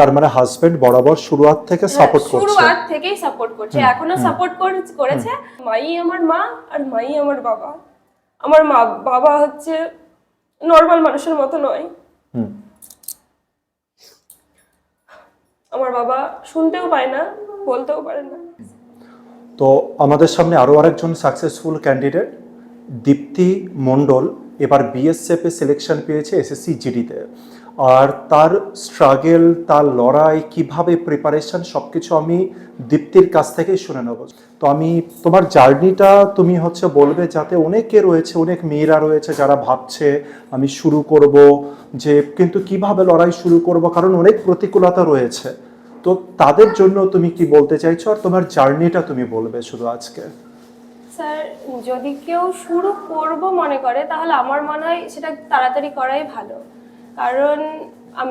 তার মানে হাজবেন্ড বরাবর শুরুয়াত থেকে সাপোর্ট করছে। শুরুয়াত থেকেই সাপোর্ট করছে। এখনও সাপোর্ট করেছে। মাই আমার মা আর মাই আমার বাবা। আমার মা বাবা হচ্ছে নর্মাল মানুষের মতো নয়। আমার বাবা শুনতেও পায় না বলতেও পারে না। তো আমাদের সামনে আরও আরেকজন সাকসেসফুল ক্যান্ডিডেট দীপ্তি মণ্ডল এবার বিএসএফ এ সিলেকশন পেয়েছে এসএসসি জিডিতে আর তার স্ট্রাগেল তার লড়াই, কীভাবে প্রিপারেশন সব কিছু আমি দীপ্তির কাছ থেকেই শুনে নেব। তো আমি, তোমার জার্নিটা তুমি হচ্ছে বলবে যাতে অনেকে রয়েছে, অনেক মেয়েরা রয়েছে যারা ভাবছে, আমি শুরু করব, যে কিন্তু কীভাবে লড়াই শুরু করব, কারণ অনেক প্রতিকূলতা রয়েছে। তো তাদের জন্য তুমি কি বলতে চাইছো আর তোমার জার্নিটা তুমি বলবে শুধু আজকে? স্যার, যদি কেউ শুরু করব মনে করে, তাহলে আমার মনে হয় সেটা তাড়াতাড়ি করাই ভালো। কারণ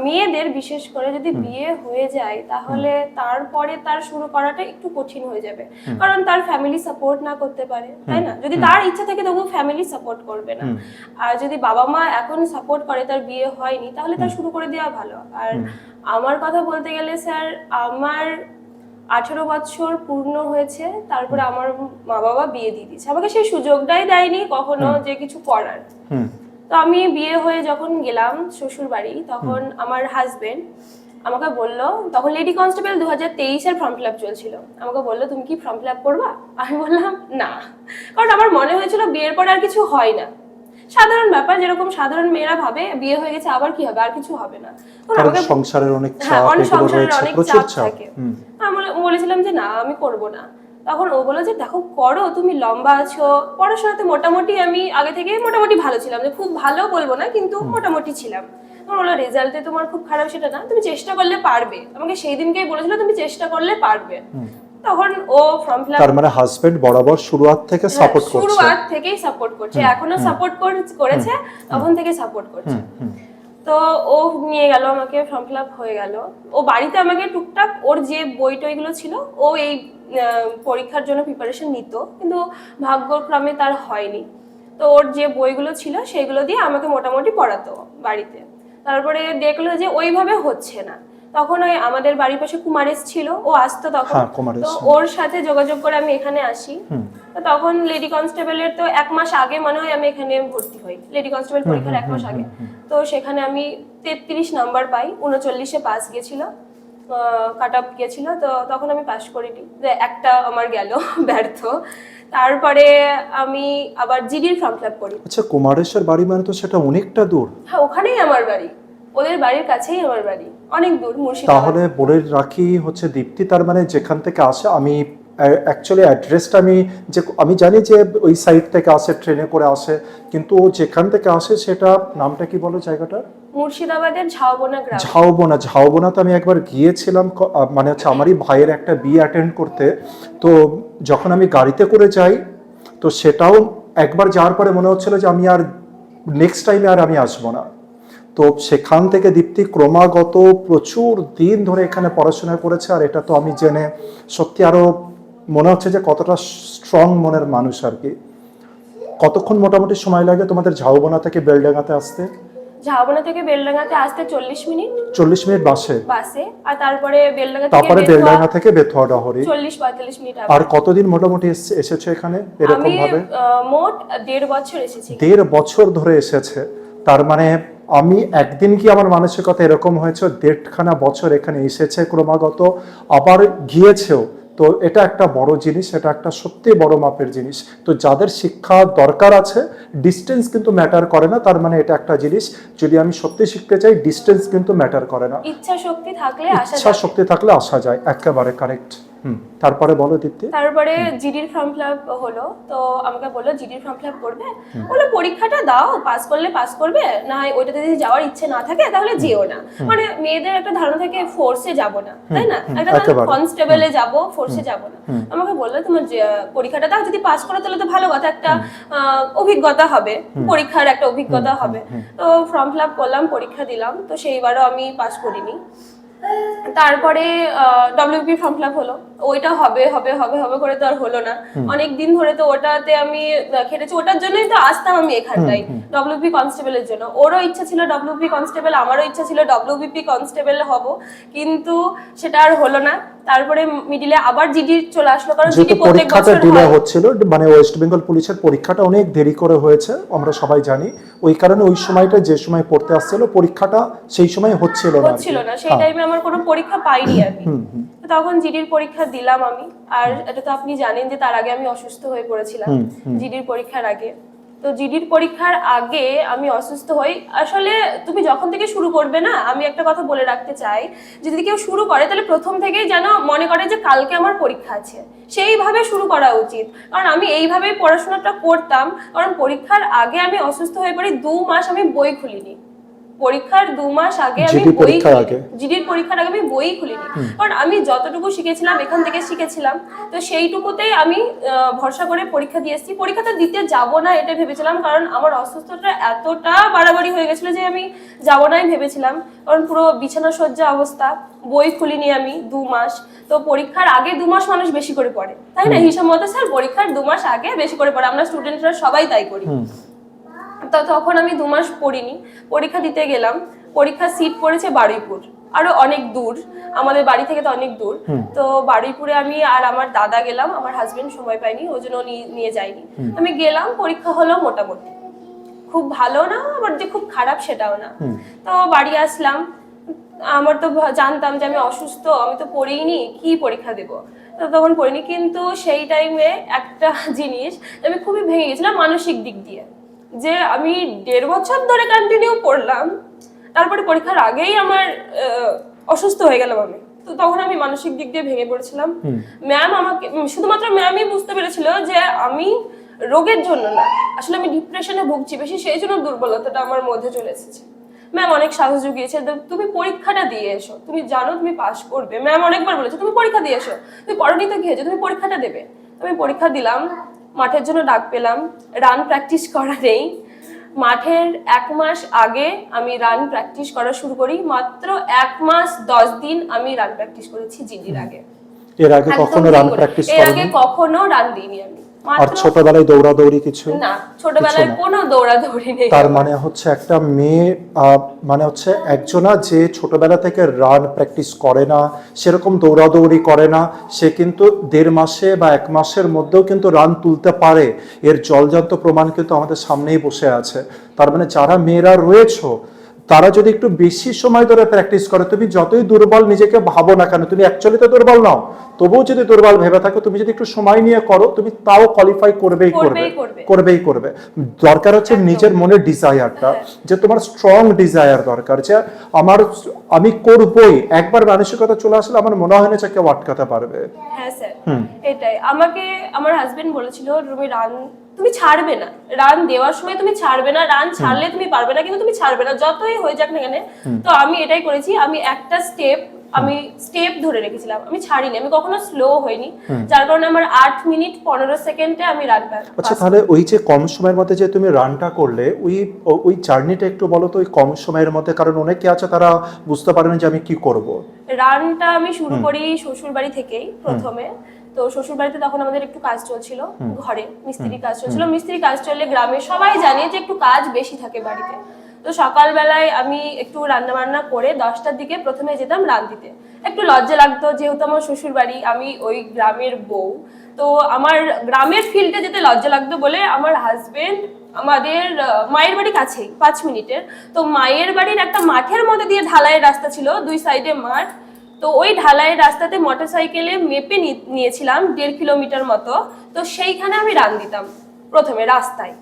মেয়েদের বিশেষ করে যদি বিয়ে হয়ে যায় তাহলে তারপরে তার শুরু করাটা একটু কঠিন হয়ে যাবে। কারণ তার ফ্যামিলি সাপোর্ট না করতে পারে তাই না? যদি তার ইচ্ছা থাকে তবু ফ্যামিলি সাপোর্ট করবে না। আর যদি বাবা মা এখন সাপোর্ট করে তার বিয়ে হয়নি তাহলে তার শুরু করে দেওয়া ভালো। আর আমার কথা বলতে গেলে স্যার আমার আঠেরো বছর পূর্ণ হয়েছে তারপরে আমার মা বাবা বিয়ে দিয়ে দিয়েছে। আমাকে সেই সুযোগটাই দেয়নি কখনো যে কিছু করার। তো আমি বিয়ে হয়ে যখন গেলাম শ্বশুর বাড়ি তখন আমার হাজবেন্ড আমাকে বলল তখন লেডি কনস্টেবল দু হাজার তেইশের ফর্ম ফিল আপ চলছিল। আমাকে বলল তুমি কি ফর্ম ফিল আপ করবা? আমি বললাম না। কারণ আমার মনে হয়েছিল বিয়ের পরে আর কিছু হয় না। সাধারণ ব্যাপার যেরকম সাধারণ মেয়েরা ভাবে বিয়ে হয়ে গেছে আবার কি হবে? আর কিছু হবে না। সংসারের অনেক হ্যাঁ, চাপ অনেক সংসারের অনেক চাপ থাকে। আমি বলেছিলাম যে না আমি করব না। তখন ও বলল যে দেখো করো তুমি লম্বা আছো। পড়াশোনাতে মোটামুটি আমি আগে থেকে মোটামুটি ভালো ছিলাম। যে খুব ভালো বলব না কিন্তু মোটামুটি ছিলাম। তখন বলল রেজাল্টে তোমার খুব খারাপ সেটা না তুমি চেষ্টা করলে পারবে। আমাকে সেই দিনকেই বলেছিল তুমি চেষ্টা করলে পারবে। তখন ও ফর্ম ফিল তার মানে হাজবেন্ড বরাবর শুরুয়াত থেকে সাপোর্ট করছে। হ্যাঁ, শুরুয়াত থেকেই সাপোর্ট করছে। এখনও সাপোর্ট করেছে তখন থেকে সাপোর্ট করছে। তো ও নিয়ে গেল আমাকে ফর্ম ফিল আপ হয়ে গেল। ও বাড়িতে আমাকে টুকটাক ওর যে বই টইগুলো ছিল ও এই পরীক্ষার জন্য প্রিপারেশন নিত কিন্তু ভাগ্যক্রমে তার হয়নি। তো ওর যে বইগুলো ছিল সেগুলো দিয়ে আমাকে মোটামুটি পড়াতো বাড়িতে। তারপরে দেখল যে ওইভাবে হচ্ছে না। তখন ওই আমাদের বাড়ির পাশে কুমারেশ ছিল ও আসতো তখন। হ্যাঁ, তো। ওর সাথে যোগাযোগ করে আমি এখানে আসি। তো তখন লেডি কনস্টেবলের তো এক মাস আগে মনে হয় আমি এখানে ভর্তি হই। লেডি কনস্টেবল পরীক্ষার এক মাস আগে। তো সেখানে আমি তেত্রিশ নাম্বার পাই উনচল্লিশে পাস গেছিল। কাট আপ গেছিল তো তখন আমি পাস করিনি। যে একটা আমার গেল ব্যর্থ। তারপরে আমি আবার জিডির ফর্ম ফিল করি। আচ্ছা কুমারেশ্বর বাড়ি মানে তো সেটা অনেকটা দূর। হ্যাঁ ওখানেই আমার বাড়ি। ওদের বাড়ির কাছেই আমার বাড়ি। অনেক দূর মুর্শিদাবাদ। তাহলে বলে রাখি হচ্ছে দীপ্তি তার মানে যেখান থেকে আসে আমি অ্যাকচুয়ালি অ্যাড্রেসটা আমি যে আমি জানি যে ওই সাইড থেকে আসে ট্রেনে করে আসে কিন্তু ও যেখান থেকে আসে সেটা নামটা কি বলো জায়গাটা মুর্শিদাবাদের ঝাউবনা গ্রাম। ঝাউবোনা ঝাউবোনা তো আমি একবার গিয়েছিলাম মানে হচ্ছে আমারই ভাইয়ের একটা বিয়ে অ্যাটেন্ড করতে। তো যখন আমি গাড়িতে করে যাই, তো সেটাও একবার যাওয়ার পরে মনে হচ্ছিল যে আমি আর নেক্সট টাইমে আর আমি আসব না। তো সেখান থেকে দীপ্তি ক্রমাগত প্রচুর দিন ধরে এখানে পড়াশোনা করেছে, আর এটা তো আমি জেনে সত্যি আরও মনে হচ্ছে যে কতটা স্ট্রং মনের মানুষ আর কি। কতক্ষণ মোটামুটি সময় লাগে তোমাদের ঝাউবোনা থেকে বেলডাঙ্গাতে আসতে? ঝাউবনা থেকে বেলডাঙ্গাতে আসতে চল্লিশ মিনিট। চল্লিশ মিনিট বাসে? বাসে। আর তারপরে বেলডাঙ্গা তারপরে বেলডাঙ্গা থেকে বেথুয়া ডহরি চল্লিশ পঁয়তাল্লিশ মিনিট আর কতদিন মোটামুটি এস- এসেছ এখানে? এরকম ভাবে? মোট দেড় বছর এসেছি। দেড় বছর ধরে এসেছে। তার মানে আমি একদিন কি আমার মানসিকতা এরকম হয়েছে দেড়খানা বছর এখানে এসেছে ক্রমাগত আবার গিয়েছেও তো এটা একটা বড় জিনিস এটা একটা সত্যি বড় মাপের জিনিস। তো যাদের শিক্ষা দরকার আছে ডিস্টেন্স কিন্তু ম্যাটার করে না তার মানে এটা একটা জিনিস। যদি আমি সত্যি শিখতে চাই ডিস্টেন্স কিন্তু ম্যাটার করে না। ইচ্ছা শক্তি থাকলে আসা ইচ্ছা শক্তি থাকলে আসা যায় একেবারে কারেক্ট তারপরে বলো দীপ্তি। তারপরে জিডির ফর্ম ফিল হলো তো আমাকে বলল জিডির ফর্ম ফিল করবে। বলে পরীক্ষাটা দাও পাস করলে পাস করবে না ওইটাতে যদি যাওয়ার ইচ্ছে না থাকে তাহলে যেও না। মানে মেয়েদের একটা ধারণা থাকে ফোর্সে যাব না তাই না? একটা। কনস্টেবলে যাব ফোর্সে যাব না। আমাকে বলল তোমার পরীক্ষাটা দাও যদি পাস করো তাহলে তো ভালো কথা একটা অভিজ্ঞতা হবে পরীক্ষার একটা অভিজ্ঞতা হবে। তো ফর্ম ফিল করলাম পরীক্ষা দিলাম তো সেইবারও আমি পাস করিনি। তারপরে ডব্লিউপি ফর্ম ফিল হলো। ওইটা হবে হবে হবে হবে করে তো আর হলো না। অনেক দিন ধরে তো ওটাতে আমি খেটেছি। ওটার জন্যই তো আসতাম আমি এখানটাই ডব্লিউপি কনস্টেবলের জন্য। ওরও ইচ্ছা ছিল ডব্লিউপি কনস্টেবল আমারও ইচ্ছা ছিল ডব্লিউপি কনস্টেবল হব। কিন্তু সেটা আর হলো না। তারপরে মিডিলে আবার জিডি চলে আসলো কারণ জিডি প্রত্যেক বছর ডিলে হচ্ছিল মানে ওয়েস্ট বেঙ্গল পুলিশের পরীক্ষাটা অনেক দেরি করে হয়েছে আমরা সবাই জানি। ওই কারণে ওই সময়টা যে সময় পড়তে আসছিল পরীক্ষাটা সেই সময় হচ্ছিল না হচ্ছিল না সেই হ্যাঁ। টাইমে আমার কোনো পরীক্ষা পাইনি আমি। তখন জিডির পরীক্ষা দিলাম আমি আর এটা তো আপনি জানেন যে তার আগে আমি অসুস্থ হয়ে পড়েছিলাম। জিডির পরীক্ষার আগে। তো জিডির পরীক্ষার আগে আমি অসুস্থ হই। আসলে তুমি যখন থেকে শুরু করবে না, আমি একটা কথা বলে রাখতে চাই যদি কেউ শুরু করে, তাহলে প্রথম থেকেই যেন মনে করে যে কালকে আমার পরীক্ষা আছে। সেইভাবে শুরু করা উচিত। কারণ আমি এইভাবেই পড়াশোনাটা করতাম, কারণ পরীক্ষার আগে আমি অসুস্থ হয়ে পড়ি, দু মাস আমি বই খুলিনি। পরীক্ষার দু মাস আগে আমি বই জিডির পরীক্ষার আগে আমি বই খুলিনি। কারণ আমি যতটুকু শিখেছিলাম এখান থেকে শিখেছিলাম তো সেইটুকুতেই আমি ভরসা করে পরীক্ষা দিয়ে এসেছি। পরীক্ষাটা দিতে যাব না এটা ভেবেছিলাম কারণ আমার অসুস্থতা এতটা বাড়াবাড়ি হয়ে গেছিল যে আমি যাব নাই ভেবেছিলাম। কারণ পুরো বিছানা সজ্জা অবস্থা বই খুলিনি আমি দু মাস। তো পরীক্ষার আগে দু মাস মানুষ বেশি করে পড়ে। তাই না? হিসাব মতো স্যার পরীক্ষার দু মাস আগে বেশি করে পড়ে। আমরা স্টুডেন্টরা সবাই তাই করি। তো তখন আমি দু মাস পড়িনি। পরীক্ষা দিতে গেলাম। পরীক্ষার সিট পড়েছে বারুইপুর। আরও অনেক দূর। আমাদের বাড়ি থেকে তো অনেক দূর। তো বারুইপুরে আমি আর আমার দাদা গেলাম। আমার হাজবেন্ড সময় পাইনি ওই জন্য নিয়ে- যায়নি। আমি গেলাম পরীক্ষা হলো মোটামুটি। খুব ভালো না আবার যে খুব খারাপ সেটাও না। তো বাড়ি আসলাম। আমার তো জানতাম যে আমি অসুস্থ আমি তো পড়িনি কি পরীক্ষা দেব? তো তখন পড়িনি কিন্তু সেই টাইমে একটা জিনিস আমি খুবই ভেঙে গেছিলাম মানসিক দিক দিয়ে। যে আমি দেড় বছর ধরে কন্টিনিউ পড়লাম তারপরে পরীক্ষার আগেই আমার অসুস্থ হয়ে গেলাম আমি। তো তখন আমি মানসিক দিক দিয়ে ভেঙে পড়েছিলাম। ম্যাম আমাকে শুধুমাত্র ম্যামই বুঝতে পেরেছিল যে আমি রোগের জন্য না আসলে আমি ডিপ্রেশনে ভুগছি বেশি সেই জন্য দুর্বলতাটা আমার মধ্যে চলে এসেছে। ম্যাম অনেক সাহস জুগিয়েছে তুমি পরীক্ষাটা দিয়ে এসো তুমি জানো তুমি পাস করবে। ম্যাম অনেকবার বলেছে তুমি পরীক্ষা দিয়ে এসো তুমি পড়নি তো কি হয়েছে তুমি পরীক্ষাটা দেবে। আমি পরীক্ষা দিলাম মাঠের জন্য ডাক পেলাম। রান প্র্যাকটিস করা নেই। মাঠের এক মাস আগে আমি রান প্র্যাকটিস করা শুরু করি। মাত্র এক মাস দশ দিন আমি রান প্র্যাকটিস করেছি জিডির আগে। এর আগে কখনো রান। প্র্যাকটিস এর আগে কখনো রান দিইনি আমি। আর ছোটবেলায় দৌড়াদৌড়ি কিছু? না ছোটবেলায়। কোনো দৌড়াদৌড়ি নেই। তার মানে হচ্ছে একটা মেয়ে মানে হচ্ছে একজনা যে ছোটবেলা থেকে রান প্র্যাকটিস করে না সেরকম দৌড়াদৌড়ি করে না সে কিন্তু দেড় মাসে বা এক মাসের মধ্যেও কিন্তু রান তুলতে পারে। এর জলজান্ত প্রমাণ কিন্তু আমাদের সামনেই বসে আছে। তার মানে যারা মেয়েরা রয়েছো তারা যদি একটু বেশি সময় ধরে প্র্যাকটিস করে তুমি যতই দুর্বল নিজেকে ভাবো না কেন তুমি অ্যাকচুয়ালি তো দুর্বল নাও তবুও যদি দুর্বল ভেবে থাকো তুমি যদি একটু সময় নিয়ে করো তুমি তাও কোয়ালিফাই করবেই করবে করবেই করবে। দরকার হচ্ছে নিজের মনের ডিজায়ারটা যে তোমার স্ট্রং ডিজায়ার দরকার যে আমার আমি করবই। একবার মানসিকতা চলে আসলে আমার মনে হয় না যে কেউ আটকাতে পারবে। হ্যাঁ স্যার। হুম। এটাই। আমাকে আমার হাজবেন্ড বলেছিল তুমি রান তুমি ছাড়বে না। রান দেওয়ার সময় তুমি ছাড়বে না রান ছাড়লে তুমি পারবে না কিন্তু তুমি ছাড়বে না। যতই হয়ে যাক না কেন তো আমি এটাই করেছি আমি একটা স্টেপ আমি স্টেপ ধরে রেখেছিলাম। আমি ছাড়িনি আমি কখনো স্লো হইনি। যার কারণে আমার আট মিনিট পনেরো সেকেন্ডে আমি রান আচ্ছা তাহলে ওই যে কম সময়ের মধ্যে যে তুমি রানটা করলে ওই ওই জার্নিটা একটু বলো তো ওই কম সময়ের মধ্যে কারণ অনেকে আছে তারা বুঝতে পারে না যে আমি কি করব। রানটা আমি শুরু করি শ্বশুর বাড়ি থেকেই প্রথমে। তো শ্বশুর বাড়িতে তখন আমাদের একটু কাজ চলছিল ঘরে মিস্ত্রি কাজ চলছিল। মিস্ত্রি কাজ চললে গ্রামে সবাই জানে যে একটু কাজ বেশি থাকে বাড়িতে। তো সকালবেলায় আমি একটু রান্না বান্না করে দশটার দিকে প্রথমে যেতাম রান দিতে একটু লজ্জা লাগতো যেহেতু আমার শ্বশুর বাড়ি আমি ওই গ্রামের বউ। তো আমার গ্রামের ফিল্ডে যেতে লজ্জা লাগতো বলে আমার হাজবেন্ড আমাদের মায়ের বাড়ি কাছেই পাঁচ মিনিটের। তো মায়ের বাড়ির একটা মাঠের মধ্যে দিয়ে ঢালাইয়ের রাস্তা ছিল দুই সাইডে মাঠ। তো ওই ঢালাইয়ের রাস্তাতে মোটর সাইকেলে মেপে নিয়েছিলাম দেড় কিলোমিটার মতো। তো সেইখানে আমি রান দিতাম প্রথমে রাস্তায়।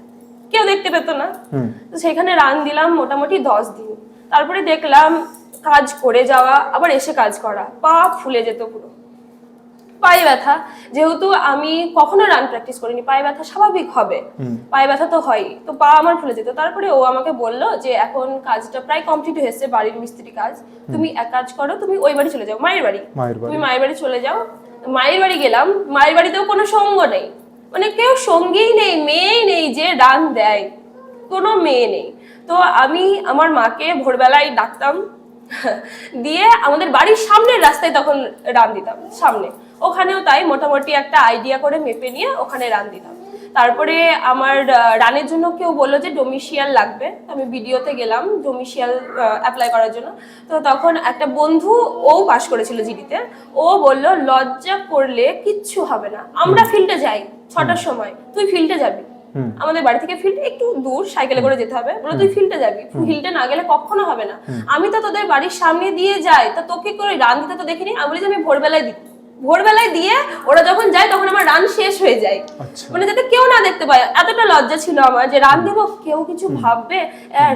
কেউ দেখতে পেত না। তো সেখানে রান দিলাম মোটামুটি দশ দিন। তারপরে দেখলাম কাজ করে যাওয়া আবার এসে কাজ করা। পা ফুলে যেত পুরো। পায়ে ব্যথা যেহেতু আমি কখনো রান প্র্যাকটিস করিনি পায়ে ব্যথা স্বাভাবিক হবে। পায়ে ব্যথা তো হয় তো পা আমার ফুলে যেত। তারপরে ও আমাকে বলল যে এখন কাজটা প্রায় কমপ্লিট হয়েছে বাড়ির মিস্ত্রি কাজ। তুমি এক কাজ করো তুমি ওই বাড়ি চলে যাও মায়ের বাড়ি। তুমি মায়ের বাড়ি চলে যাও। মায়ের বাড়ি গেলাম মায়ের বাড়িতেও কোনো সঙ্গ নেই। মানে কেউ সঙ্গেই নেই মেয়েই নেই যে রান দেয় কোনো মেয়ে নেই। তো আমি আমার মাকে ভোরবেলায় ডাকতাম দিয়ে আমাদের বাড়ির সামনের রাস্তায় তখন রান দিতাম সামনে। ওখানেও তাই মোটামুটি একটা আইডিয়া করে মেপে নিয়ে ওখানে রান দিলাম। তারপরে আমার রানের জন্য কেউ বলল যে ডোমিশিয়াল লাগবে। আমি ভিডিওতে গেলাম ডোমিশিয়াল অ্যাপ্লাই করার জন্য। তো তখন একটা বন্ধু ও পাশ করেছিল জিডিতে ও বলল লজ্জা করলে কিচ্ছু হবে না। আমরা ফিল্ডে যাই ছটার সময়। তুই ফিল্ডে যাবি। আমাদের বাড়ি থেকে ফিল্ড একটু দূর সাইকেলে করে যেতে হবে। বলে তুই ফিল্ডে যাবি? ফিল্ডে না গেলে কখনো হবে না। আমি তো তোদের বাড়ির সামনে দিয়ে যাই। তা তোকে করে রান দিতে তো দেখিনি। আমি বলি যে আমি ভোরবেলায় দিই ভোরবেলায় দিয়ে ওরা যখন যায় তখন আমার রান শেষ হয়ে যায়। আচ্ছা। মানে যাতে কেউ না দেখতে পায়। এতটা লজ্জা ছিল আমার যে রান দেবো কেউ কিছু ভাববে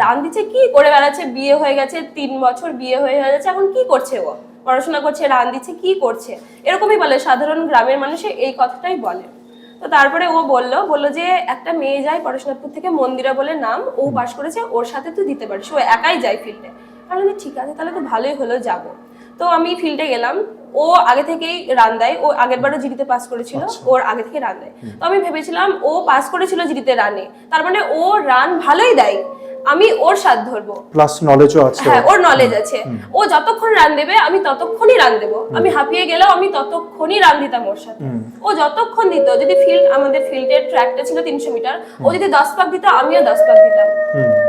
রান দিচ্ছে কি করে বেড়াচ্ছে? বিয়ে হয়ে গেছে তিন বছর বিয়ে হয়ে গেছে এখন কি করছে ও? পড়াশোনা করছে রান দিচ্ছে কি করছে? এরকমই বলে সাধারণ গ্রামের মানুষে এই কথাটাই বলে। তো তারপরে ও বলল বলল যে একটা মেয়ে যায় পড়াশোনাপুর থেকে মন্দিরা বলে নাম ও পাশ করেছে ওর সাথে তুই দিতে পারিস ও একাই যায় ফিল্ডে তাহলে ঠিক আছে তাহলে তো ভালোই হলো যাব। তো আমি ফিল্ডে গেলাম। ও আগে থেকেই রান দেয়। ও আগের বারও জিডিতে পাস করেছিল। ওর আগে থেকে রান দেয়। তো আমি ভেবেছিলাম ও পাস করেছিল জিডিতে রানে তার মানে ও রান ভালোই দেয়। আমি ওর সাথ ধরবো। প্লাস নলেজও আছে। হ্যাঁ ওর নলেজ আছে। ও যতক্ষণ রান দেবে আমি ততক্ষণই রান দেবো। আমি হাঁপিয়ে গেলেও আমি ততক্ষণই রান দিতাম ওর সাথে। ও যতক্ষণ দিত যদি ফিল্ড আমাদের ফিল্ডের ট্র্যাকটা ছিল তিনশো মিটার ও যদি দশ পাক দিত আমিও দশ পাক দিতাম।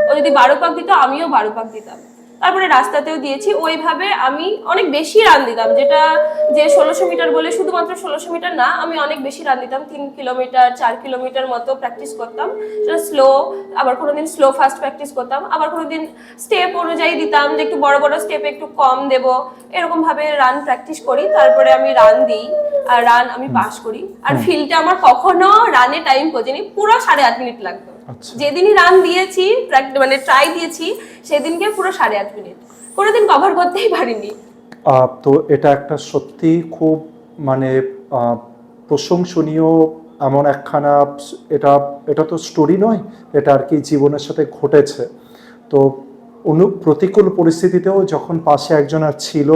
ও যদি বারো পাক দিত আমিও বারো পাক দিতাম। তারপরে রাস্তাতেও দিয়েছি। ওইভাবে আমি অনেক বেশি রান দিতাম যেটা যে ষোলোশো মিটার বলে শুধুমাত্র ষোলোশো মিটার না আমি অনেক বেশি রান দিতাম তিন কিলোমিটার চার কিলোমিটার মতো প্র্যাকটিস করতাম। সেটা স্লো আবার কোনো দিন স্লো ফাস্ট প্র্যাকটিস করতাম আবার কোনো দিন স্টেপ অনুযায়ী দিতাম যে একটু বড় বড় স্টেপে একটু কম দেব। এরকমভাবে রান প্র্যাকটিস করি তারপরে আমি রান দিই আর রান আমি পাস করি। আর ফিল্ডে আমার কখনো রানে টাইম পৌঁছেনি পুরো সাড়ে আট মিনিট লাগতো। যেদিনই রান দিয়েছি মানে ট্রাই দিয়েছি সেদিনকে পুরো সাড়ে আট মিনিট। কোনোদিন কভার করতেই পারিনি। তো এটা একটা সত্যি খুব মানে প্রশংসনীয় এমন একখানা এটা এটা তো স্টোরি নয় এটা আর কি জীবনের সাথে ঘটেছে। তো অনু প্রতিকূল পরিস্থিতিতেও যখন পাশে একজন আর ছিল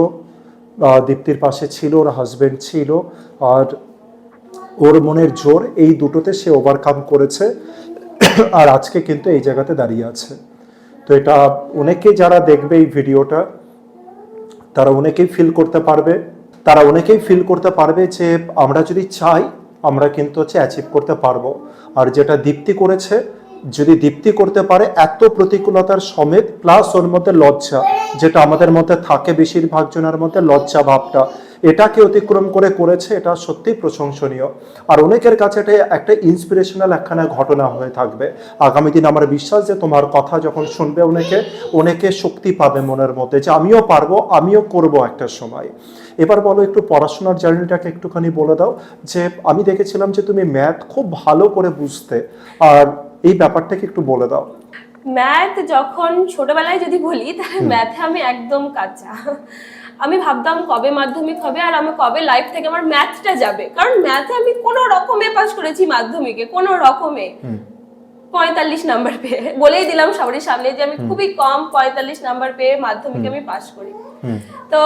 দীপ্তির পাশে ছিল ওর হাজবেন্ড ছিল আর ওর মনের জোর এই দুটোতে সে ওভারকাম করেছে। আর আজকে কিন্তু এই জায়গাতে দাঁড়িয়ে আছে। তো এটা অনেকে যারা দেখবে এই ভিডিওটা, তারা অনেকেই ফিল করতে পারবে, তারা অনেকেই ফিল করতে পারবে যে আমরা যদি চাই, আমরা কিন্তু হচ্ছে অ্যাচিভ করতে পারব। আর যেটা দীপ্তি করেছে যদি দীপ্তি করতে পারে, এত প্রতিকূলতার সমেত প্লাস ওর মধ্যে লজ্জা, যেটা আমাদের মধ্যে থাকে বেশিরভাগ জনের মধ্যে, লজ্জা ভাবটা, এটাকে অতিক্রম করে করেছে, এটা সত্যি প্রশংসনীয়। আর অনেকের কাছে এটা একটা ইন্সপিরেশনাল একখানা ঘটনা হয়ে থাকবে। আগামী দিন আমার বিশ্বাস যে তোমার কথা যখন শুনবে অনেকে অনেকে শক্তি পাবে মনের মধ্যে যে আমিও পারব, আমিও করব একটা সময়। এবার বলো, একটু পড়াশোনার জার্নিটাকে একটুখানি বলে দাও। যে আমি দেখেছিলাম যে তুমি ম্যাথ খুব ভালো করে বুঝতে, আর এই ব্যাপারটাকে একটু বলে দাও। ম্যাথ যখন ছোটবেলায় যদি বলি তাহলে ম্যাথে আমি একদম কাঁচা। আমি ভাবতাম কবে মাধ্যমিক হবে আর আমি কবে লাইফ থেকে আমার ম্যাথটা যাবে। কারণ ম্যাথে আমি কোনো রকমে পাস করেছি মাধ্যমিকে কোনো রকমে। পঁয়তাল্লিশ নাম্বার পেয়ে। বলেই দিলাম সবারই সামনে যে আমি খুবই কম পঁয়তাল্লিশ নাম্বার পেয়ে মাধ্যমিকে আমি পাস করি। তো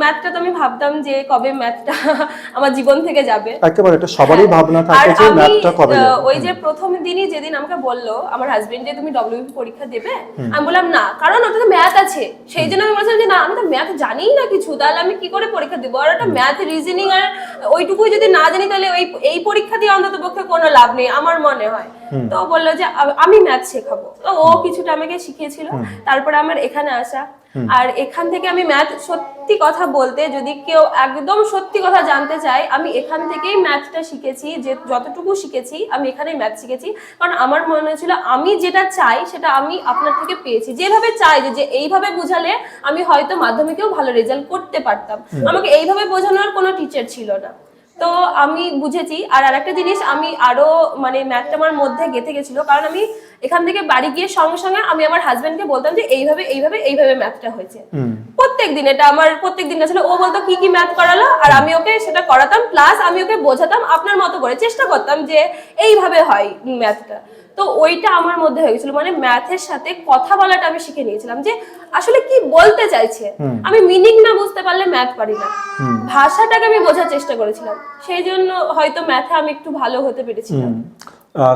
ম্যাথটা তো আমি ভাবতাম যে কবে ম্যাথটা আমার জীবন থেকে যাবে। একেবারে এটা সবারই ভাবনা হ্যাঁ। আর থাকে যে ম্যাথটা কবে যাবে? ওই যে প্রথম দিনই যেদিন আমাকে বলল আমার হাজবেন্ড যে তুমি ডব্লিউপি পরীক্ষা দেবে? আমি বললাম না কারণ ওটাতে ম্যাথ আছে। সেই জন্য আমি বলছিলাম যে না আমি তো ম্যাথ জানিই না কিছু তাহলে আমি কি করে পরীক্ষা দেবো? আর ওটা ম্যাথ রিজনিং আর ওইটুকুই যদি না জানি তাহলে ওই এই পরীক্ষা দিয়ে অন্তত পক্ষে কোনো লাভ নেই আমার মনে হয়। তো বলল যে আমি ম্যাথ শেখাবো। তো ও কিছুটা আমাকে শিখিয়েছিল। তারপরে আমার এখানে আসা। আর এখান থেকে আমি ম্যাথ সত্যি কথা বলতে যদি কেউ একদম সত্যি কথা জানতে চায় আমি এখান থেকেই ম্যাথটা শিখেছি যে যতটুকু শিখেছি আমি এখানেই ম্যাথ শিখেছি। কারণ আমার মনে হয়েছিল আমি যেটা চাই সেটা আমি আপনার থেকে পেয়েছি। যেভাবে চাই যে- যে এইভাবে বুঝালে আমি হয়তো মাধ্যমিকেও ভালো রেজাল্ট করতে পারতাম। আমাকে এইভাবে বোঝানোর কোনো টিচার ছিল না। তো আমি বুঝেছি। আর আরেকটা জিনিস আমি আরও মানে ম্যাথটা আমার মধ্যে গেঁথে গেছিল। কারণ আমি এখান থেকে বাড়ি গিয়ে সঙ্গে সঙ্গে আমি আমার হাজবেন্ডকে বলতাম যে এইভাবে এইভাবে এইভাবে ম্যাথটা হয়েছে। প্রত্যেক দিন এটা আমার প্রত্যেক দিন আসলে ও বলতো কি কি ম্যাথ করালো? আর আমি ওকে সেটা করাতাম প্লাস আমি ওকে বোঝাতাম আপনার মতো করে। চেষ্টা করতাম যে এইভাবে হয় ম্যাথটা। তো ওইটা আমার মধ্যে হয়ে গেছিল। মানে ম্যাথের সাথে কথা বলাটা আমি শিখে নিয়েছিলাম যে আসলে কি বলতে চাইছে। আমি মিনিং না বুঝতে পারলে ম্যাথ পারি না। ভাষাটাকে আমি বোঝার চেষ্টা করেছিলাম। সেই জন্য হয়তো ম্যাথে আমি একটু ভালো হতে পেরেছিলাম।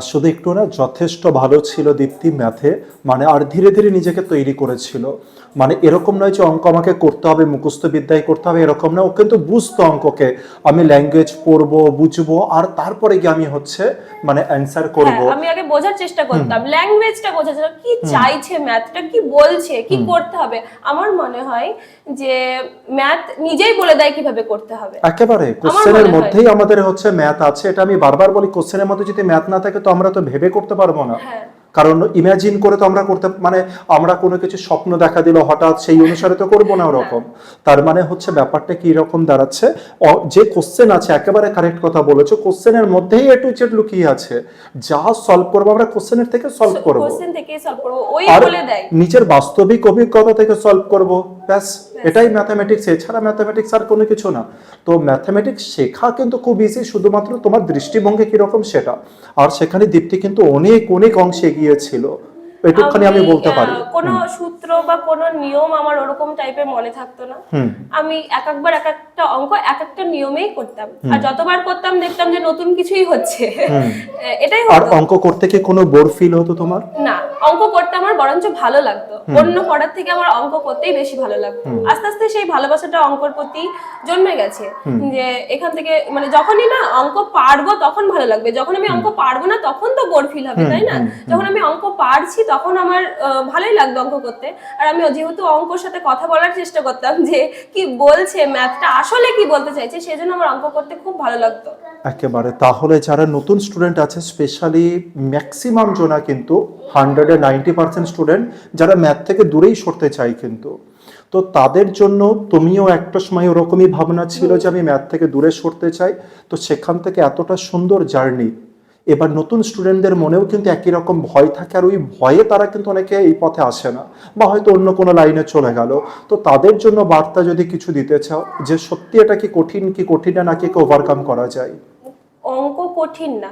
শুধু একটু না যথেষ্ট ভালো ছিল দীপ্তি ম্যাথে। মানে আর ধীরে ধীরে নিজেকে তৈরি করেছিল। মানে এরকম নয় যে অঙ্ক আমাকে করতে হবে মুখস্থ বিদ্যায় করতে হবে এরকম না। ও কিন্তু বুঝতো অঙ্ককে। আমি ল্যাঙ্গুয়েজ পড়ব বুঝব আর তারপরে গিয়ে আমি হচ্ছে মানে অ্যান্সার করব। আমি আগে বোঝার চেষ্টা করতাম। ল্যাঙ্গুয়েজটা বোঝার চেষ্টা কি চাইছে ম্যাথটা কি বলছে? কি করতে হবে? আমার মনে হয় যে ম্যাথ নিজেই বলে দেয় কীভাবে করতে হবে। একেবারে। কোশ্চেনের মধ্যেই আমাদের হচ্ছে ম্যাথ আছে। এটা আমি বারবার বলি কোশ্চেনের মধ্যে যদি ম্যাথ না থাকে তো আমরা তো ভেবে করতে পারব না। হ্যাঁ। কারণ ইমাজিন করে তো আমরা করতে মানে আমরা কোনো কিছু স্বপ্ন দেখা দিল হঠাৎ সেই অনুসারে তো করব না ওরকম। তার মানে হচ্ছে ব্যাপারটা কি রকম দাঁড়াচ্ছে? যে কোশ্চেন আছে একেবারে কারেক্ট কথা বলেছ কোশ্চেনের মধ্যেই এ টু জেড লুকিয়ে আছে। যা সলভ করব আমরা কোশ্চেনের থেকে সলভ করব। কোশ্চেন থেকে সলভ করব ওই আর বলে দেয়। নিজের বাস্তবিক অভিজ্ঞতা থেকে সলভ করব ব্যাস এটাই ম্যাথামেটিক্স এছাড়া ম্যাথামেটিক্স আর কোনো কিছু না। তো ম্যাথামেটিক্স শেখা কিন্তু খুব ইজি শুধুমাত্র তোমার দৃষ্টিভঙ্গি কীরকম সেটা। আর সেখানে দীপ্তি কিন্তু অনেক অনেক অংশে এগিয়েছিল এটুকখানি আমি বলতে পারি। কোনো সূত্র বা কোনো নিয়ম আমার ওরকম টাইপের মনে থাকতো না। আমি এক একবার এক একটা অঙ্ক এক একটা নিয়মেই করতাম। আর যতবার করতাম দেখতাম যে নতুন কিছুই হচ্ছে। এটাই আর অঙ্ক করতে কি কোনো বোর ফিল হতো তোমার? না অঙ্ক করতে আমার বরঞ্চ ভালো লাগতো। অন্য পড়ার থেকে আমার অঙ্ক করতেই বেশি ভালো লাগতো। আস্তে আস্তে সেই ভালোবাসাটা অঙ্কর প্রতি জন্মে গেছে। যে এখান থেকে মানে যখনই না অঙ্ক পারব তখন ভালো লাগবে। যখন আমি অঙ্ক পারব না তখন তো বোর ফিল হবে তাই না? যখন আমি অঙ্ক পারছি তখন আমার ভালোই লাগতো অঙ্ক করতে। আর আমি যেহেতু অঙ্কর সাথে কথা বলার চেষ্টা করতাম যে কি বলছে ম্যাথটা আসলে কি বলতে চাইছে, সেজন্য আমার অঙ্ক করতে খুব ভালো লাগতো। একেবারে, তাহলে যারা নতুন স্টুডেন্ট আছে স্পেশালি ম্যাক্সিমাম জনা কিন্তু হান্ড্রেডে নাইনটি পার্সেন্ট স্টুডেন্ট যারা ম্যাথ থেকে দূরেই সরতে চায় কিন্তু। তো তাদের জন্য তুমিও একটা সময় ওরকমই ভাবনা ছিল যে আমি ম্যাথ থেকে দূরে সরতে চাই। তো সেখান থেকে এতটা সুন্দর জার্নি এবার নতুন স্টুডেন্টদের মনেও কিন্তু একই রকম ভয় থাকে, আর ওই ভয়ে তারা কিন্তু অনেকে এই পথে আসে না, বা হয়তো অন্য কোনো লাইনে চলে গেল। তো তাদের জন্য বার্তা যদি কিছু দিতে চাও, যে সত্যি এটা কি কঠিন কি কঠিন না নাকি ওভারকাম করা যায়? অঙ্ক কঠিন না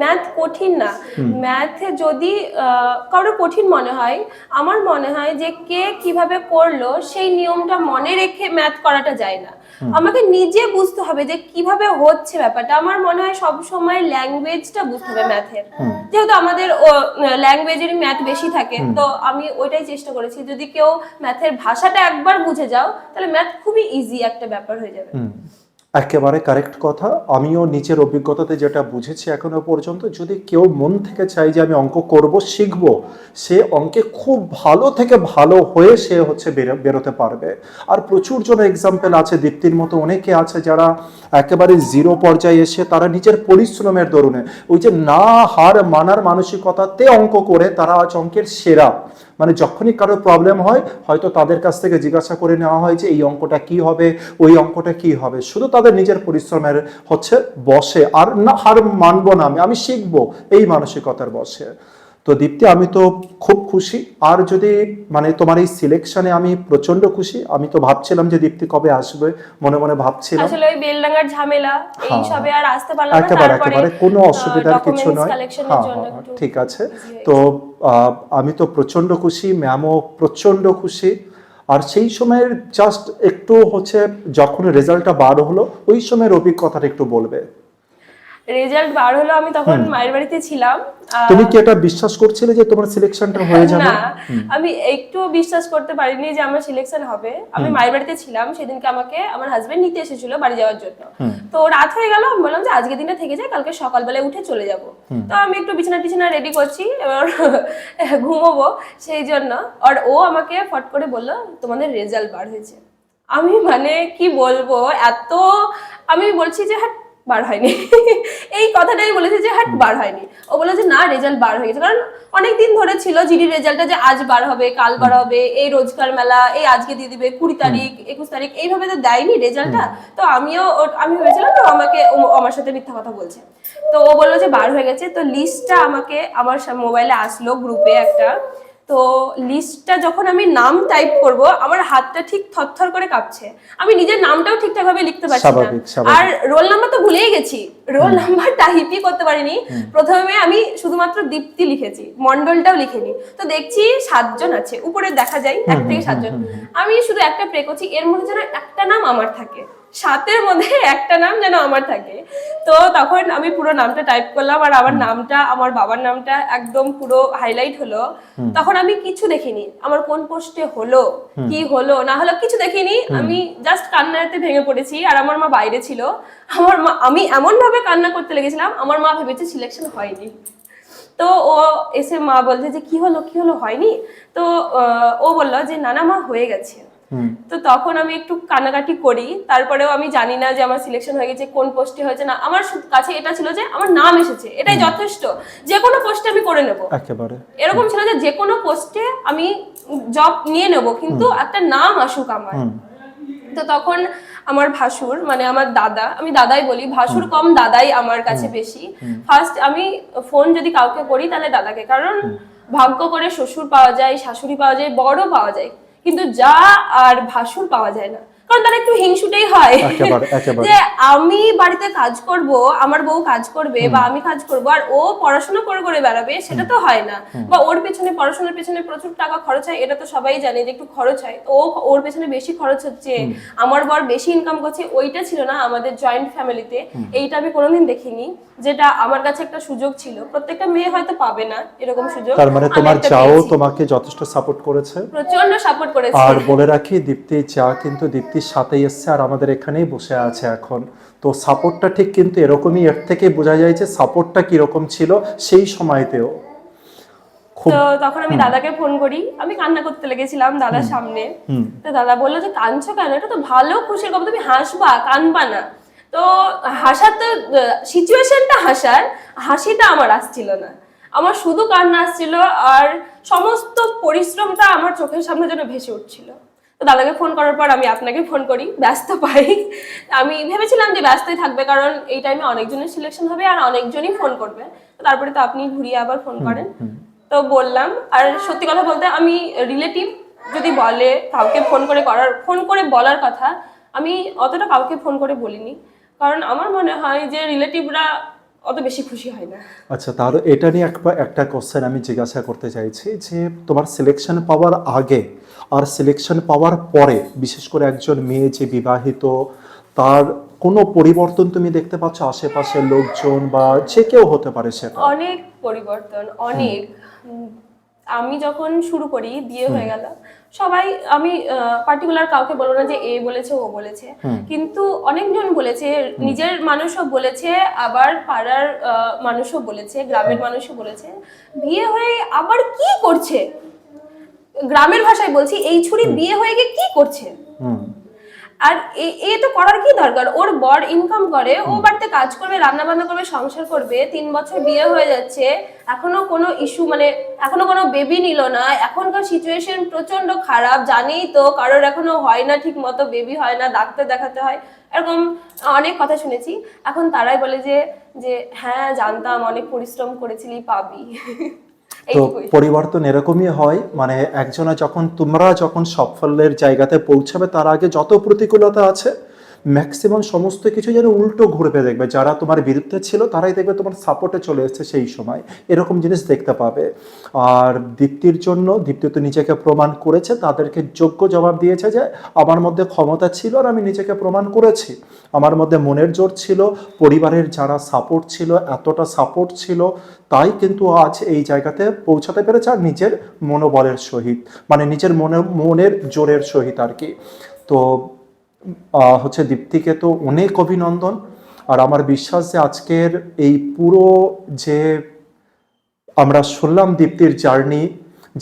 ম্যাথ কঠিন না। ম্যাথে যদি কারও কঠিন মনে হয় আমার মনে হয় যে কে কীভাবে করল সেই নিয়মটা মনে রেখে ম্যাথ করাটা যায় না। আমাকে নিজে বুঝতে হবে যে কীভাবে হচ্ছে ব্যাপারটা। আমার মনে হয় সব সময় ল্যাঙ্গুয়েজটা বুঝতে হবে ম্যাথের যেহেতু আমাদের ল্যাঙ্গুয়েজেরই ম্যাথ বেশি থাকে তো আমি ওইটাই চেষ্টা করেছি। যদি কেউ ম্যাথের ভাষাটা একবার বুঝে যাও তাহলে ম্যাথ খুবই ইজি একটা ব্যাপার হয়ে যাবে। একেবারে কারেক্ট কথা। আমিও নিজের অভিজ্ঞতাতে যেটা বুঝেছি এখনও পর্যন্ত, যদি কেউ মন থেকে চাই যে আমি অঙ্ক করব, শিখব, সে অঙ্কে খুব ভালো থেকে ভালো হয়ে সে হচ্ছে বেরো- বেরোতে পারবে। আর প্রচুর জন এক্সাম্পল আছে, দীপ্তির মতো অনেকে আছে যারা একেবারে জিরো পর্যায়ে এসে তারা নিজের পরিশ্রমের দরুনে, ওই যে না হার মানার মানসিকতাতে অঙ্ক করে তারা আজ অঙ্কের সেরা। মানে যখনই কারও প্রবলেম হয়, হয়তো তাদের কাছ থেকে জিজ্ঞাসা করে নেওয়া হয় যে এই অঙ্কটা কি হবে, ওই অঙ্কটা কি হবে। শুধু তাদের নিজের পরিশ্রমের হচ্ছে বসে। আর না, হার মানবো না আমি আমি শিখব এই মানসিকতার বসে। তো দীপ্তি আমি তো খুব খুশি। আর যদি মানে তোমার এই সিলেকশনে আমি প্রচণ্ড খুশি আমি তো ভাবছিলাম যে দীপ্তি কবে আসবে মনে মনে ভাবছিলাম। আসলে ওই বেলডাঙ্গার ঝামেলা এই হ্যাঁ, সবে আর আসতে পারলাম না একেবারে তারপরে একেবারে কোনো অসুবিধার কিছু নয়। হ্যাঁ হ্যাঁ, ঠিক আছে। তো আহ, আমি তো প্রচণ্ড খুশি ম্যামও প্রচণ্ড খুশি। আর সেই সময়ের জাস্ট একটু হচ্ছে যখন রেজাল্টটা বার হলো ওই সময়ের অভিজ্ঞতাটা একটু বলবে। রেজাল্ট বার হলো আমি তখন মায়ের বাড়িতে ছিলাম। তুমি কি এটা বিশ্বাস করছিলে যে তোমার সিলেকশনটা হয়ে যাবে? না আমি একটু বিশ্বাস করতে পারিনি যে আমার সিলেকশন হবে। আমি মায়ের বাড়িতে ছিলাম সেদিনকে আমাকে আমার হাজবেন্ড নিতে এসেছিল বাড়ি যাওয়ার জন্য। তো রাত হয়ে গেল আমি বললাম যে আজকে দিনটা থেকে যায় কালকে সকালবেলায় উঠে চলে যাব। তো আমি একটু বিছানা টিছানা রেডি করছি এবার ঘুমোবো সেই জন্য। আর ও আমাকে ফট করে বলল তোমাদের রেজাল্ট বার হয়েছে। আমি মানে কি বলব এত আমি বলছি যে হ্যাঁ বার হয়নি। এই কথাটাই বলেছে যে হ্যাঁ বার হয়নি। ও বলে যে না রেজাল্ট বার হয়ে গেছে। কারণ অনেক দিন ধরে ছিল জিডি রেজাল্টটা যে আজ বার হবে কাল বার হবে এই রোজকার মেলা এই আজকে দিয়ে দিবে কুড়ি তারিখ একুশ তারিখ এইভাবে তো দেয়নি রেজাল্টটা তো আমিও আমি ভেবেছিলাম তো আমাকে আমার সাথে মিথ্যা কথা বলছে। তো ও বলল যে বার হয়ে গেছে। তো লিস্টটা আমাকে আমার মোবাইলে আসলো গ্রুপে একটা। তো লিস্টটা যখন আমি নাম টাইপ করব আমার হাতটা ঠিক থরথর করে কাঁপছে। আমি নিজের নামটাও ঠিকঠাক ভাবে লিখতে পারছি না। আর রোল নাম্বার তো ভুলেই গেছি। রোল নাম্বার টাইপই করতে পারিনি। প্রথমে আমি শুধুমাত্র দীপ্তি লিখেছি মন্ডলটাও লিখিনি। তো দেখছি সাতজন আছে উপরে দেখা যায় এক থেকে সাতজন। আমি শুধু একটা প্রে করছি এর মধ্যে যেন একটা নাম আমার থাকে। সাতের মধ্যে একটা নাম যেন আমার থাকে। তো তখন আমি পুরো নামটা টাইপ করলাম আর আমার নামটা আমার বাবার নামটা একদম পুরো হাইলাইট হলো। তখন আমি কিছু দেখিনি। আমার কোন পোস্টে হলো কি হলো না হলো কিছু দেখিনি। আমি জাস্ট কান্নাতে ভেঙে পড়েছি আর আমার মা বাইরে ছিল। আমার মা আমি এমন ভাবে কান্না করতে লেগেছিলাম আমার মা ভেবেছে সিলেকশন হয়নি। তো ও এসে মা বলছে যে কি হলো কি হলো হয়নি? তো ও বলল যে নানা মা হয়ে গেছে। তো তখন আমি একটু কান্নাকাটি করি তারপরেও আমি জানি না যে আমার সিলেকশন হয়ে গেছে কোন পোস্টে হয়েছে না আমার কাছে এটা ছিল যে আমার নাম এসেছে এটাই যথেষ্ট যে কোনো পোস্টে আমি করে নেব। একেবারে। এরকম ছিল যে যে কোনো পোস্টে আমি জব নিয়ে নেব কিন্তু একটা নাম আসুক আমার। তো তখন আমার ভাসুর মানে আমার দাদা আমি দাদাই বলি ভাসুর কম দাদাই আমার কাছে বেশি। ফার্স্ট আমি ফোন যদি কাউকে করি তাহলে দাদাকে কারণ ভাগ্য করে শ্বশুর পাওয়া যায় শাশুড়ি পাওয়া যায় বড় পাওয়া যায়। কিন্তু যা আর ভাসুর পাওয়া যায় না। কারণ তারা একটু হিংসুটেই হয়। যে আমি বাড়িতে কাজ করব আমার বউ কাজ করবে বা আমি কাজ করব আর ও পড়াশোনা করে করে বেড়াবে সেটা তো হয় না। বা ওর পেছনে পড়াশোনার পেছনে প্রচুর টাকা খরচ হয় এটা তো সবাই জানে যে একটু খরচ হয়। তো ওর পেছনে বেশি খরচ হচ্ছে আমার বর বেশি ইনকাম করছে ওইটা ছিল না আমাদের জয়েন্ট ফ্যামিলিতে এইটা আমি কোনোদিন দেখিনি যেটা আমার কাছে একটা সুযোগ ছিল। প্রত্যেকটা মেয়ে হয়তো পাবে না এরকম সুযোগ তার মানে তোমার যাও তোমাকে যথেষ্ট সাপোর্ট করেছে? প্রচণ্ড সাপোর্ট করেছে। আর বলে রাখি দীপ্তি চা কিন্তু দীপ্তির সাথেই এসছে আর আমাদের এখানেই বসে আছে এখন। তো সাপোর্টটা ঠিক কিন্তু এরকমই এর থেকে বোঝা যায় যে সাপোর্টটা কীরকম ছিল সেই সময়তেও। তো তখন আমি দাদাকে ফোন করি। আমি কান্না করতে লেগেছিলাম দাদার সামনে। তো দাদা বলল যে কাঁদছো কেন? এটা তো ভালো খুশির খবর তুমি হাসবা কানবা না। তো হাসার তো সিচুয়েশনটা হাসার হাসিটা আমার আসছিল না। আমার শুধু কান্না আসছিল আর সমস্ত পরিশ্রমটা আমার চোখের সামনে যেন ভেসে উঠছিল। দাদাকে ফোন করার পর আমি আপনাকে ফোন করি ব্যস্ত পাই। আমি ভেবেছিলাম যে ব্যস্তই থাকবে কারণ এই টাইমে অনেকজনের সিলেকশন হবে আর অনেকজনই ফোন করবে। তারপরে তো আপনি ঘুরিয়ে আবার ফোন করেন। তো বললাম আর সত্যি কথা বলতে আমি রিলেটিভ যদি বলে কাউকে ফোন করে করার ফোন করে বলার কথা আমি অতটা কাউকে ফোন করে বলিনি। কারণ আমার মনে হয় যে রিলেটিভরা অত বেশি খুশি হয় না। আচ্ছা তাহলে এটা নিয়ে একবার একটা কোশ্চেন আমি জিজ্ঞাসা করতে চাইছি যে তোমার সিলেকশন পাওয়ার আগে আর সিলেকশন পাওয়ার পরে বিশেষ করে একজন মেয়ে যে বিবাহিত তার কোনো পরিবর্তন তুমি দেখতে পাচ্ছ? আশেপাশের লোকজন বা যে কেউ হতে পারে সেটা? অনেক পরিবর্তন অনেক। আমি যখন শুরু করি বিয়ে হয়ে গেল সবাই আমি পার্টিকুলার কাউকে বলব না যে এ বলেছে ও বলেছে। কিন্তু অনেকজন বলেছে নিজের মানুষও বলেছে আবার পাড়ার আহ, মানুষও বলেছে গ্রামের মানুষও বলেছে। বিয়ে হয়ে আবার কি করছে? গ্রামের ভাষায় বলছি এই ছুরি বিয়ে হয়ে গিয়ে কি করছে? আর এ- এ তো করার কি দরকার? ওর বর ইনকাম করে ও বাড়িতে কাজ করবে রান্না বান্না করবে সংসার করবে তিন বছর বিয়ে হয়ে যাচ্ছে এখনও কোনো ইস্যু মানে এখনও কোনো বেবি নিল না এখনকার সিচুয়েশন প্রচণ্ড খারাপ জানেই তো কারোর এখনও হয় না ঠিক মতো বেবি হয় না ডাক্তার দেখাতে হয় এরকম অনেক কথা শুনেছি। এখন তারাই বলে যে যে হ্যাঁ জানতাম অনেক পরিশ্রম করেছিলি পাবি। তো পরিবর্তন এরকমই হয় মানে একজনা যখন তোমরা যখন সাফল্যের জায়গাতে পৌঁছাবে তার আগে যত প্রতিকূলতা আছে ম্যাক্সিমাম সমস্ত কিছু যেন উল্টো ঘুরবে দেখবে। যারা তোমার বিরুদ্ধে ছিল, তারাই দেখবে তোমার সাপোর্টে চলে এসছে সেই সময়। এরকম জিনিস দেখতে পাবে। আর দীপ্তির জন্য, দীপ্তি তো নিজেকে প্রমাণ করেছে, তাদেরকে যোগ্য জবাব দিয়েছে যে, আমার মধ্যে ক্ষমতা ছিল আর আমি নিজেকে প্রমাণ করেছি। আমার মধ্যে মনের জোর ছিল, পরিবারের যারা সাপোর্ট ছিল, এতটা সাপোর্ট ছিল, তাই কিন্তু আজ এই জায়গাতে পৌঁছাতে পেরেছে আর নিজের মনোবলের সহিত। মানে নিজের মনে, মনের জোরের সহিত আর কি। তো হচ্ছে দীপ্তিকে তো অনেক অভিনন্দন। আর আমার বিশ্বাস যে আজকের এই পুরো যে আমরা শুনলাম দীপ্তির জার্নি,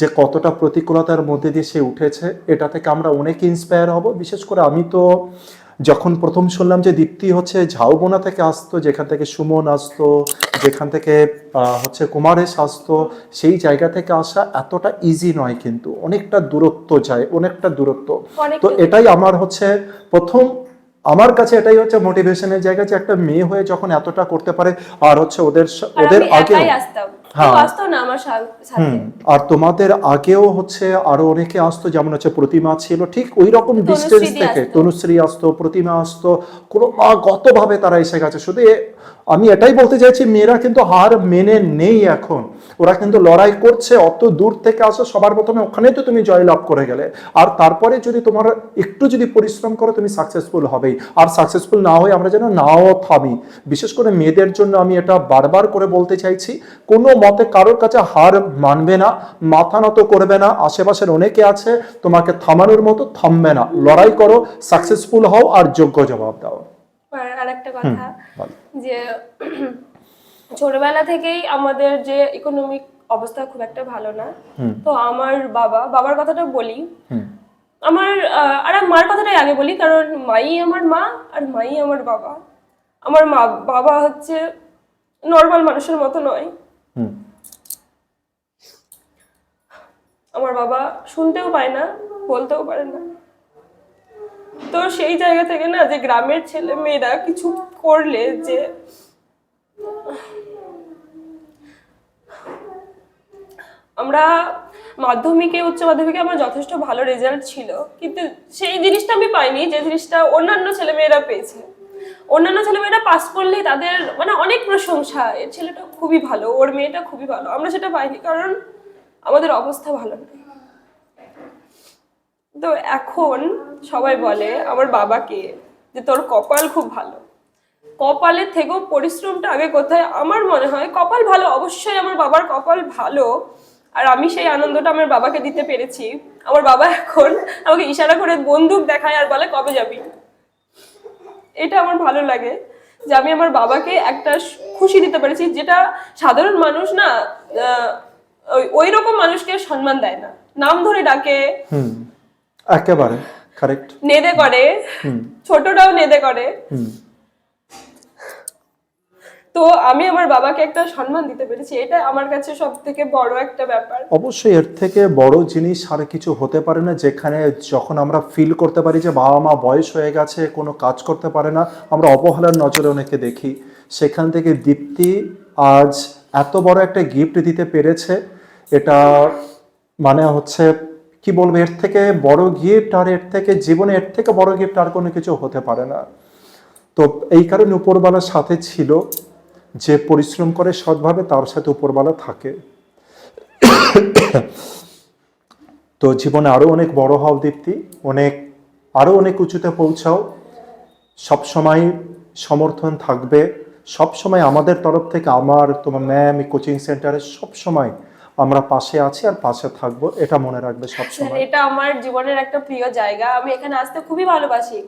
যে কতটা প্রতিকূলতার মধ্যে দিয়ে সে উঠেছে, এটা থেকে আমরা অনেক ইন্সপায়ার হব। বিশেষ করে আমি তো যখন প্রথম শুনলাম যে দীপ্তি হচ্ছে ঝাউবোনা থেকে আসতো যেখান থেকে সুমন আসতো যেখান থেকে হচ্ছে কুমারেশ আসতো সেই জায়গা থেকে আসা এতটা ইজি নয় কিন্তু। অনেকটা দূরত্ব যায় অনেকটা দূরত্ব। তো এটাই আমার হচ্ছে প্রথম আমার কাছে এটাই হচ্ছে মোটিভেশনের জায়গা যে একটা মেয়ে হয়ে যখন এতটা করতে পারে আর হচ্ছে ওদের ওদের আগে। কেউ আসতো না আমার সাথে। আর তোমাদের আগেও হচ্ছে আরও অনেকে আসতো যেমন হচ্ছে প্রতিমা ছিল ঠিক ওই রকম ডিস্টেন্স থেকে তনুশ্রী আসতো প্রতিমা আসতো কোনো গতভাবে তারা এসে গেছে। শুধু আমি এটাই বলতে চাইছি মেয়েরা কিন্তু হার মেনে নেই এখন। ওরা কিন্তু লড়াই করছে অত দূর থেকে আসো সবার প্রথমে ওখানে তো তুমি জয়লাভ করে গেলে। আর তারপরে যদি তোমার একটু যদি পরিশ্রম করো তুমি সাকসেসফুল হবেই। আর সাকসেসফুল না হয়ে আমরা যেন নাও থামি। বিশেষ করে মেয়েদের জন্য আমি এটা বারবার করে বলতে চাইছি কোনো মতে কারোর কাছে হার মানবে না মাথা নত করবে না আশেপাশের অনেকে আছে তোমাকে থামানোর মতো থামবে না। লড়াই করো সাকসেসফুল হও আর যোগ্য জবাব দাও। আর আরেকটা কথা। যে ছোটবেলা থেকেই আমাদের যে ইকোনমিক অবস্থা খুব একটা ভালো না। তো আমার বাবা বাবার কথাটা বলি। আমার আর মার কথাটাই আগে বলি কারণ মাই আমার মা আর মাই আমার বাবা। আমার মা বাবা হচ্ছে নর্মাল মানুষের মতো নয়। আমার বাবা শুনতেও পায় না বলতেও পারে না। তো সেই জায়গা থেকে না যে গ্রামের ছেলে মেয়েরা কিছু করলে যে আমরা মাধ্যমিকে, উচ্চ মাধ্যমিকে আমার যথেষ্ট ভালো রেজাল্ট ছিল। কিন্তু সেই জিনিসটা আমি পাইনি যে জিনিসটা অন্যান্য ছেলেমেয়েরা পেয়েছে। অন্যান্য ছেলেমেয়েরা পাস করলেই তাদের মানে অনেক প্রশংসা। এর ছেলেটা খুবই ভালো, ওর মেয়েটা খুবই ভালো। আমরা সেটা পাইনি কারণ আমাদের অবস্থা ভালো নয় তো এখন সবাই বলে আমার বাবাকে যে তোর কপাল খুব ভালো। কপালের থেকেও পরিশ্রমটা আগে কোথায়? আমার মনে হয় কপাল ভালো, অবশ্যই আমার বাবার কপাল ভালো। আর আমি সেই আনন্দটা আমার বাবাকে দিতে পেরেছি। আমার বাবা এখন আমাকে ইশারা করে বন্দুক দেখায় আর বলে, কবে যাবি? এটা আমার ভালো লাগে যে আমি আমার বাবাকে একটা খুশি দিতে পেরেছি, যেটা সাধারণ মানুষ না ওই- রকম মানুষকে সম্মান দেয় না। নাম ধরে ডাকে। একেবারে কারেক্ট নেদে করে ছোটটাও নেদে করে। তো আমি আমার বাবাকে একটা সম্মান দিতে পেরেছি এটা আমার কাছে সব থেকে বড় একটা ব্যাপার। অবশ্যই এর থেকে বড় জিনিস আর কিছু হতে পারে না যেখানে যখন আমরা ফিল করতে পারি যে বাবা মা বয়স হয়ে গেছে কোনো কাজ করতে পারে না আমরা অবহেলার নজরে অনেকে দেখি। সেখান থেকে দীপ্তি আজ এত বড় একটা গিফট দিতে পেরেছে এটা মানে হচ্ছে কি বলব, এর থেকে বড় গিফট আর এর থেকে জীবনে এর থেকে বড় গিফট আর কোনো কিছু হতে পারে না। তো এই কারণে উপরবালার সাথে ছিল, যে পরিশ্রম করে সৎভাবে তার সাথে উপরবালা থাকে। তো জীবনে আরও অনেক বড় হও দীপ্তি, অনেক, আরও অনেক উঁচুতে পৌঁছাও। সব সময় সমর্থন থাকবে। সব সময় আমাদের তরফ থেকে আমার, তোমার ম্যাম কোচিং সেন্টারে সব সময় আমরা পাশে আছি আর পাশে থাকব এটা মনে রাখবে সব স্যার, সময়। এটা আমার জীবনের একটা প্রিয় জায়গা। আমি এখানে আসতে খুবই ভালোবাসি।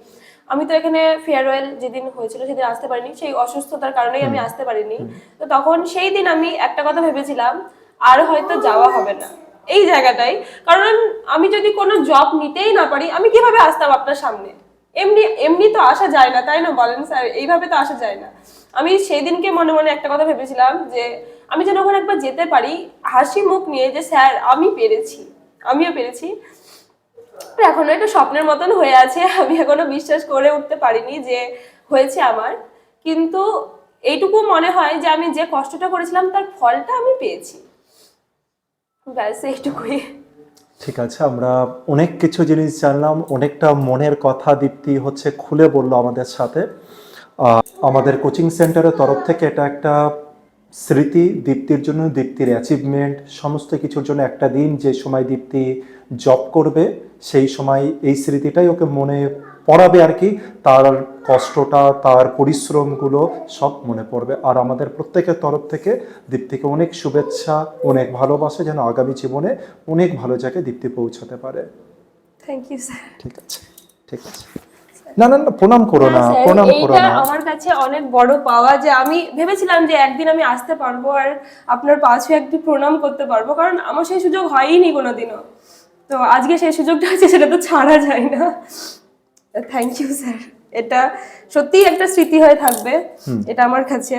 আমি তো এখানে ফেয়ারওয়েল যেদিন হয়েছিল সেদিন আসতে পারিনি সেই অসুস্থতার কারণেই আমি আসতে পারিনি। তো তখন সেই দিন আমি একটা কথা ভেবেছিলাম আর হয়তো যাওয়া হবে না। এই জায়গাটাই। কারণ আমি যদি কোনো জব নিতেই না পারি আমি কীভাবে আসতাম আপনার সামনে? এমনি এমনি তো আসা যায় না তাই না বলেন স্যার? এইভাবে তো আসা যায় না। আমি সেই দিনকে মনে মনে একটা কথা ভেবেছিলাম যে আমি যেন ওখানে একবার যেতে পারি, হাসি মুখ নিয়ে যে স্যার আমি পেরেছি, আমিও পেরেছি। এখনও একটা স্বপ্নের মতন হয়ে আছে, আমি এখনও বিশ্বাস করে উঠতে পারিনি যে হয়েছে আমার। কিন্তু এইটুকু মনে হয় যে আমি যে কষ্টটা করেছিলাম, তার ফলটা আমি পেয়েছি। ব্যাস, এইটুকুই। ঠিক আছে, আমরা অনেক কিছু জিনিস জানলাম, অনেকটা মনের কথা দীপ্তি হচ্ছে খুলে বলল আমাদের সাথে। আমাদের কোচিং সেন্টারের তরফ থেকে এটা একটা স্মৃতি দীপ্তির জন্য দীপ্তির অ্যাচিভমেন্ট সমস্ত কিছুর জন্য একটা দিন যে সময় দীপ্তি জব করবে সেই সময় এই স্মৃতিটাই ওকে মনে পড়াবে আর কি। তার কষ্টটা তার পরিশ্রমগুলো সব মনে পড়বে। আর আমাদের প্রত্যেকের তরফ থেকে দীপ্তিকে অনেক শুভেচ্ছা অনেক ভালোবাসে যেন আগামী জীবনে অনেক ভালো জায়গায় দীপ্তি পৌঁছাতে পারে। থ্যাংক ইউ স্যার ঠিক আছে ঠিক আছে। না না না প্রণাম করো না প্রণাম করো না। আমার কাছে অনেক বড় পাওয়া যে আমি ভেবেছিলাম যে একদিন আমি আসতে পারব আর আপনার পাশে একটু প্রণাম করতে পারব কারণ আমার সেই সুযোগ হয়নি কোনোদিনও। তো আজকে সেই সুযোগটা আছে সেটা তো ছাড়া যায় না। থ্যাংক ইউ স্যার এটা সত্যিই একটা স্মৃতি হয়ে থাকবে এটা আমার কাছে।